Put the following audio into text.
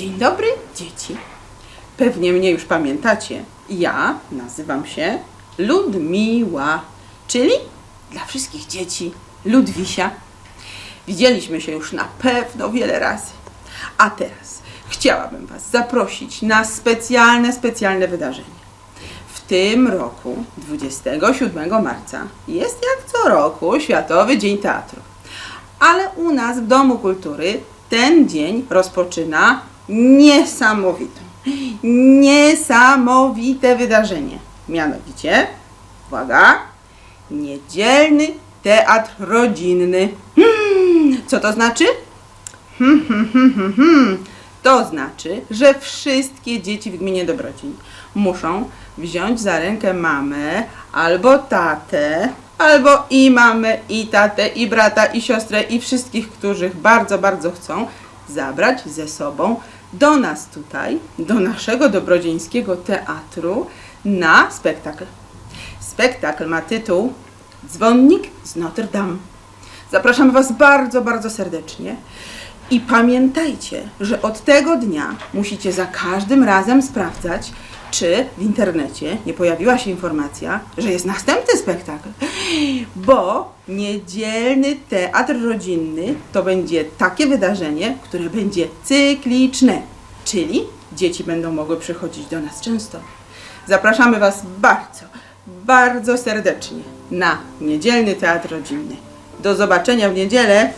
Dzień dobry, dzieci. Pewnie mnie już pamiętacie. Ja nazywam się Ludmiła, czyli dla wszystkich dzieci Ludwisia. Widzieliśmy się już na pewno wiele razy. A teraz chciałabym Was zaprosić na specjalne, specjalne wydarzenie. W tym roku, 27 marca, jest jak co roku Światowy Dzień Teatru. Ale u nas w Domu Kultury ten dzień rozpoczyna niesamowitą, niesamowite wydarzenie. Mianowicie, uwaga, niedzielny teatr rodzinny. Hmm, co to znaczy? Hmm, hmm, hmm, hmm, hmm. To znaczy, że wszystkie dzieci w gminie Dobrodzień muszą wziąć za rękę mamę albo tatę, albo i mamę, i tatę, i brata, i siostrę, i wszystkich, których bardzo, bardzo chcą zabrać ze sobą do nas tutaj, do naszego dobrodzieńskiego teatru na spektakl. Spektakl ma tytuł Dzwonnik z Notre Dame. Zapraszam Was bardzo, bardzo serdecznie. I pamiętajcie, że od tego dnia musicie za każdym razem sprawdzać, czy w internecie nie pojawiła się informacja, że jest następny spektakl. Bo niedzielny teatr rodzinny to będzie takie wydarzenie, które będzie cykliczne, czyli dzieci będą mogły przychodzić do nas często. Zapraszamy Was bardzo, bardzo serdecznie na niedzielny teatr rodzinny. Do zobaczenia w niedzielę.